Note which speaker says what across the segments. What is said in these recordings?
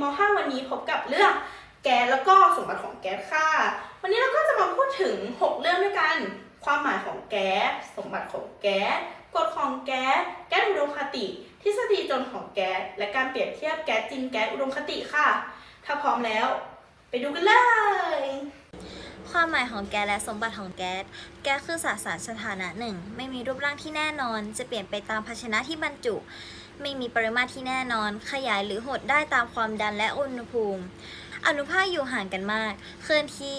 Speaker 1: ม .5 วันนี้พบกับเรื่องแก๊สแล้วก็สมบัติของแก๊สค่ะ วันนี้เราก็จะมาพูดถึง 6 เรื่องด้วยกัน ความหมายของแก๊ส สมบัติของแก๊ส กฎของแก๊ส แก๊สอุดมคติ ทฤษฎีจนของแก๊ส และการเปรียบเทียบแก๊สจริงแก๊สอุดมคติค่ะ ถ้าพร้อมแล้ว ไปดูกันเลย
Speaker 2: ความหมายของแก๊สและสมบัติของแก๊ส แก๊สคือสสารสถานะหนึ่ง ไม่มีรูปร่างที่แน่นอน จะเปลี่ยนไปตามภาชนะที่บรรจุ ไม่มีปริมาตรที่แน่นอน ขยายหรือหดได้ตามความดันและอุณหภูมิ อนุภาคอยู่ห่างกันมาก เคลื่อนที่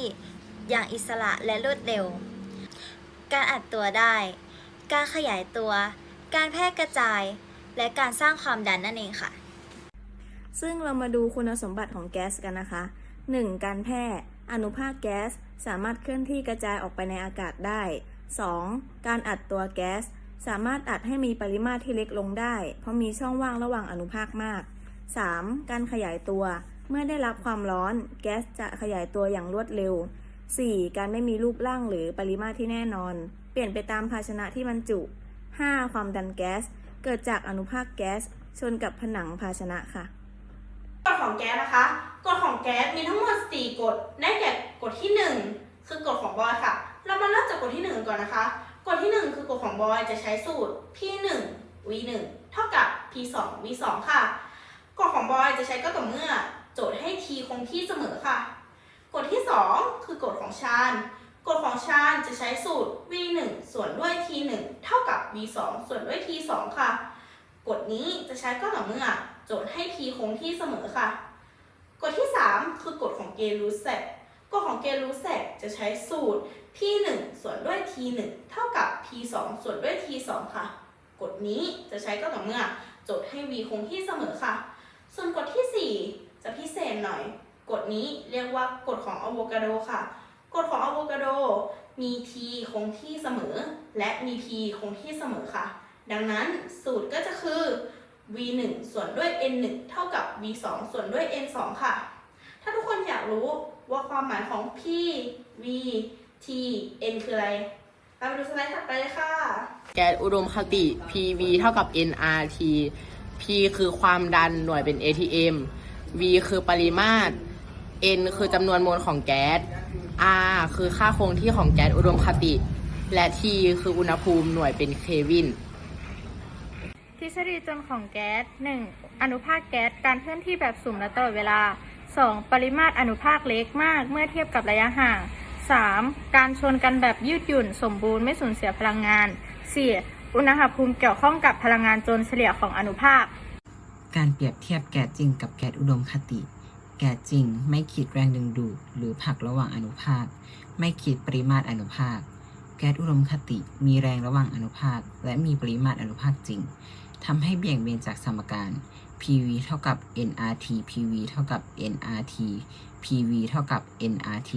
Speaker 2: อย่างอิสระและรวดเร็ว การอัดตัวได้ การขยายตัว การแพร่กระจาย และการสร้างความดันนั่นเองค่ะ
Speaker 3: ซึ่งเรามาดูคุณสมบัติของแก๊สกันนะคะ 1. การแพร่ อนุภาคแก๊ส สามารถเคลื่อนที่กระจายออกไปในอากาศได้ 2. การอัดตัวแก๊ส สามารถอัดให้มีปริมาตรที่เล็กลงได้ เพราะมีช่องว่างระหว่างอนุภาคมาก 3. การขยายตัว เมื่อได้รับความร้อน แก๊สจะขยายตัวอย่างรวดเร็ว 4. การไม่มีรูปร่างหรือปริมาตรที่แน่นอน เปลี่ยนไปตามภาชนะที่บรรจุ 5. ความดันแก๊ส เกิดจากอนุภาคแก๊สชนกับผนังภาชนะค่ะ
Speaker 1: กฎของแก๊สนะคะ กฎของแก๊สมีทั้งหมด กฎได้แก่กฎที่ 1 คือกฎของบอยค่ะ เรามาเริ่มจากกฎที่ 1 ก่อนนะคะ กฎที่ 1 คือกฎของบอยจะใช้สูตร p 1 v 1เท่ากับ p 2 v 2ค่ะ กฎของบอยจะใช้ก็ต่อเมื่อ โจทย์ให้ t คงที่เสมอค่ะ กฎที่ 2 คือกฎของชาญกฎของชาญจะใช้สูตร v 1ส่วนด้วย t 1เท่ากับ v 2ส่วนด้วย t 2ค่ะ กฎนี้จะใช้ก็ต่อเมื่อ โจทย์ให้ p คงที่เสมอค่ะ กฎที่ 3 คือกฎของเกลูแซกกฎของเกลูแซกจะใช้สูตร p 1 ส่วนด้วย t 1 เท่ากับ p 2 ส่วนด้วย t 2 ค่ะ กฎนี้จะใช้ก็ต่อเมื่อโจทย์ให้ v คงที่เสมอค่ะ ส่วนกฎที่ 4 จะพิเศษหน่อย กฎนี้เรียกว่ากฎของอะโวคาโดค่ะ กฎของอะโวคาโดมี t คงที่เสมอ และมี p คงที่เสมอค่ะ ดังนั้นสูตรก็จะคือ v 1 ส่วนด้วย n 1 เท่ากับ v 2 ส่วนด้วย n 2 ค่ะ ถ้าทุกคนอยากรู้ว่าความหมายของ p v t n คืออะไรเราไปดูสไลด์ถัดไปเลยค่ะ
Speaker 4: แก๊สอุดมคติ PV เท่ากับ nRT P คือความดันหน่วยเป็น ATM V คือปริมาตร N คือจำนวนโมลของแก๊ส R คือค่าคงที่ของแก๊สอุดมคติ และ T คืออุณหภูมิหน่วยเป็นเควิน
Speaker 5: ทฤษฎีจนของแก๊ส 1. อนุภาคแก๊สการเคลื่อนที่แบบสุ่มและตลอดเวลา 2. ปริมาตรอนุภาคเล็กมากเมื่อเทียบกับระยะห่าง 3. การชนกันแบบยืดหยุ่น สมบูรณ์ไม่สูญเสียพลังงาน 4. อุณหภูมิเกี่ยวข้องกับพลังงานจรเฉลี่ยของอนุภาค
Speaker 6: การเปรียบเทียบแก๊สจริงกับแก๊สอุดมคติ แก๊สจริงไม่คิดแรงดึงดูดหรือผลักระหว่างอนุภาค ไม่คิดปริมาตรอนุภาค แก๊สอุดมคติมีแรงระหว่างอนุภาค และมีปริมาตรอนุภาคจริง ทำให้เบี่ยงเบนจากสมการ PV เท่ากับ nRT PV เท่ากับ nRT PV เท่ากับ nRT